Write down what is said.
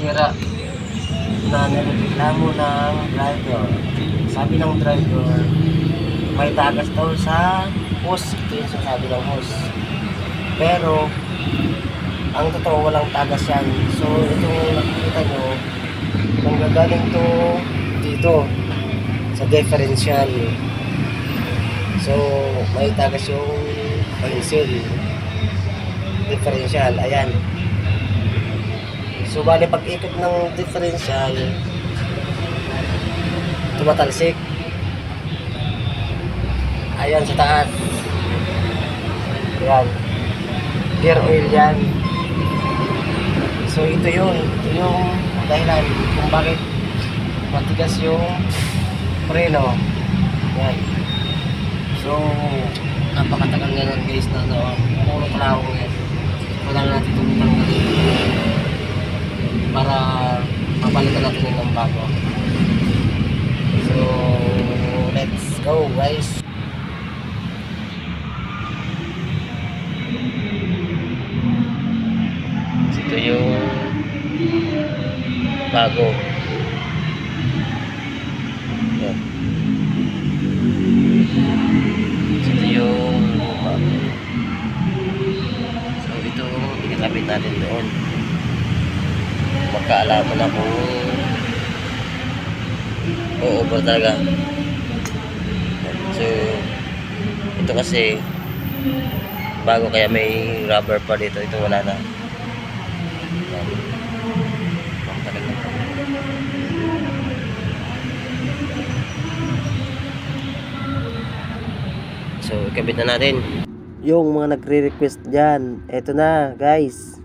sira na nireklamo ng driver. Sabi ng driver, may tagas daw sa hose. Ito yung ng hose. Pero, ang totoo walang tagas yan. So, itong nakikita nyo, kung gagaling to dito sa differential. So, may tagas yung pencil. Differential, ayan. So, bali pag ikot ng differential, tumatalsik. Ayan sa taas. Ayan. Gear oil yan. So, ito yun. Ito yung dahilan kung bakit matigas yung preno. Yan. So, napakatagal nga nun guys na ano, puro kalawang yan. Mapalitan natin yun bago. So, let's go guys. Ito yung bago. Yan. Yung. So, ito ikakabit natin doon magkaalaman na kung ba talaga? So ito kasi bago kaya may rubber pa dito ito wala na. so ikabit na natin. Yung mga nagre-request dyan eto na guys